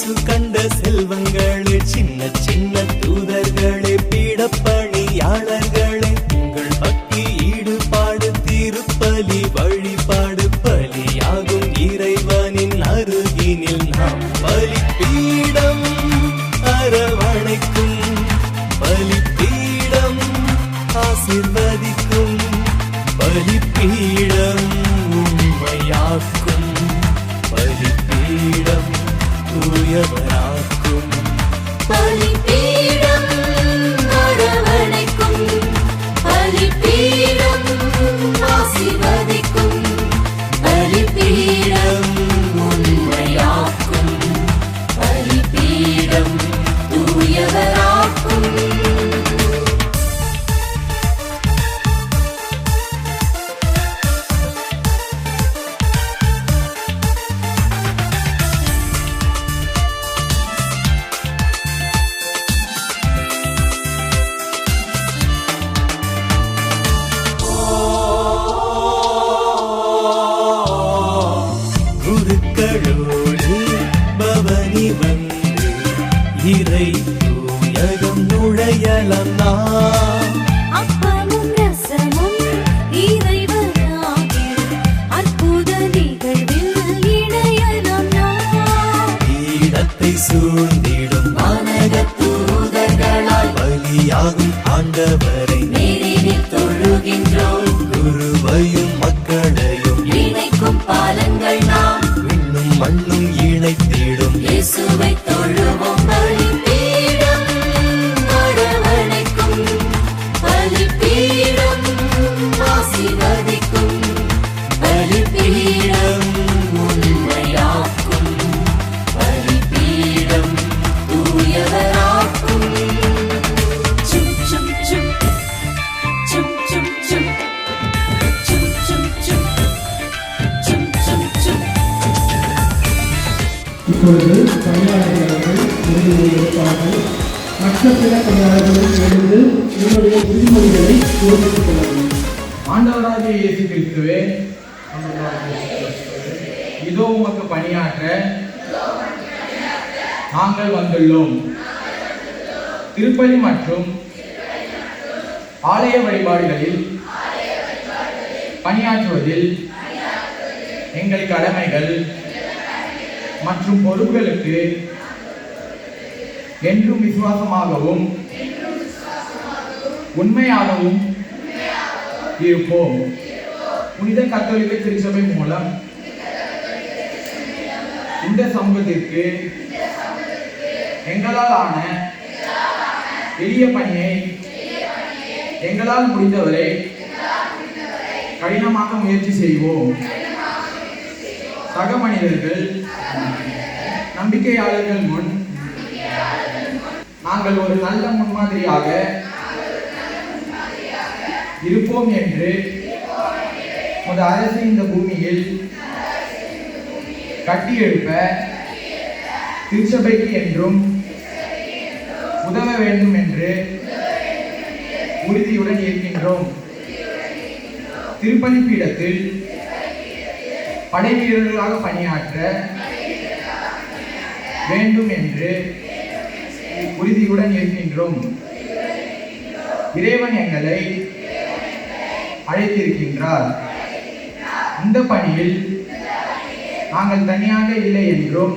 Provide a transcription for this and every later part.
இயேசு கண்ட செல்வங்களே சின்ன சின்ன தூதர்களே பீடப்பணியாளர்களே உங்கள் பக்தி ஈடுபாடு திருப்பலி வழிபாடு பலியாகும் இறைவனின் அருகினில் நாம் பலி பீடம் அரவணைக்கும் பலி பீடம் ஆசிர்வதிக்கும் பலி பீடம் അകവരാക്കും പണി இப்பொழுது பணியாளர்கள் உறுதிமொழி எடுப்பார்கள் மற்ற பிற பணியாளர்களும் எழுந்து உங்களுடைய உறுதிமொழிகளை யோசித்துக் கொள்ளவும். ஆண்டவராகிய இயேசு கிறிஸ்துவே ஆண்டவராகிய இயேசு கிறிஸ்துவே, இதோ உமக்கு பணியாற்ற நாங்கள் வந்துள்ளோம். திருப்பலி மற்றும் ஆலய வழிபாடுகளில் பணியாற்றுவதில் எங்கள் கடமைகள் மற்றும் பொறுப்புகளுக்கு என்றும் விசுவாசமாகவும் உண்மையாகவும் இருப்போம். புனித கத்தோலிக்க திருச்சபை மூலம் இந்த சமூகத்திற்கு எங்களால் ஆன எளிய பணியை எங்களால் முடிந்தவரை கடினமாக முயற்சி செய்வோம். சக மனிதர்கள் நம்பிக்கையாளர்கள் முன் நாங்கள் ஒரு நல்ல முன்மாதிரியாக இருப்போம் என்று ஒரு அரசு இந்த பூமியில் கட்டி எழுப்ப திருச்சபைக்கு என்றும் உதவ வேண்டும் என்று உறுதியுடன் இருக்கின்றோம். திருப்பணிப்பீடத்தில் படை வீரர்களாக பணியாற்ற வேண்டும் என்று உறுதியுடன் இருக்கின்றோம். இறைவன் எங்களை அழைத்திருக்கின்றார். இந்த பணியில் நாங்கள் தனியாக இல்லை என்றும்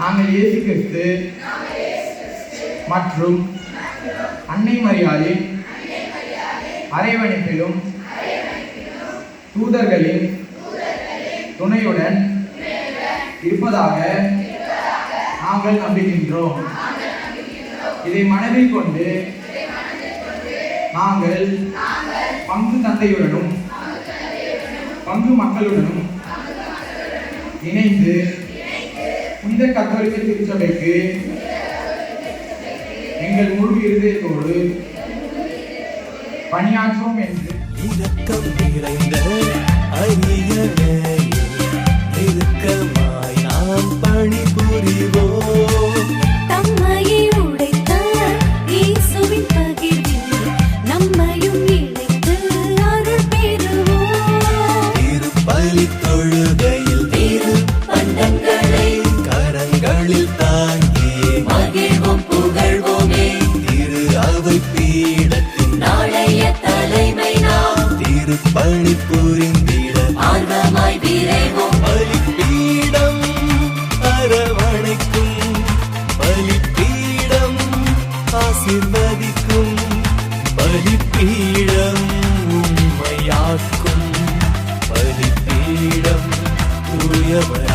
நாங்கள் இயேசு கிறிஸ்து மற்றும் அன்னை மரியாதை அரைவணைப்பிலும் தூதர்களின் துணையுடன் இருப்பதாக நாங்கள் நம்புகின்றோம். இதை மனதில் கொண்டு நாங்கள் பங்கு தந்தையுடனும் பங்கு மக்களுடனும் இணைந்து புனித கத்தோலிக்க திருச்சபைக்கு எங்கள் முழு இருதயத்தோடு பணியாற்றுவோம் என்று இலக்கம் நிறைந்த அரியவே. பலிப்பீடம் உண்மையாக்கும் பலிப்பீடம் தூயவராக்கும்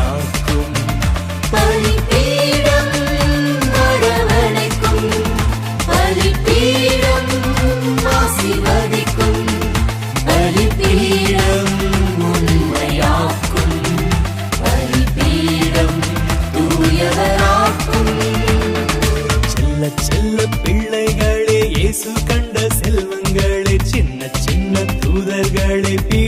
பிள்ளைகளே இயேசு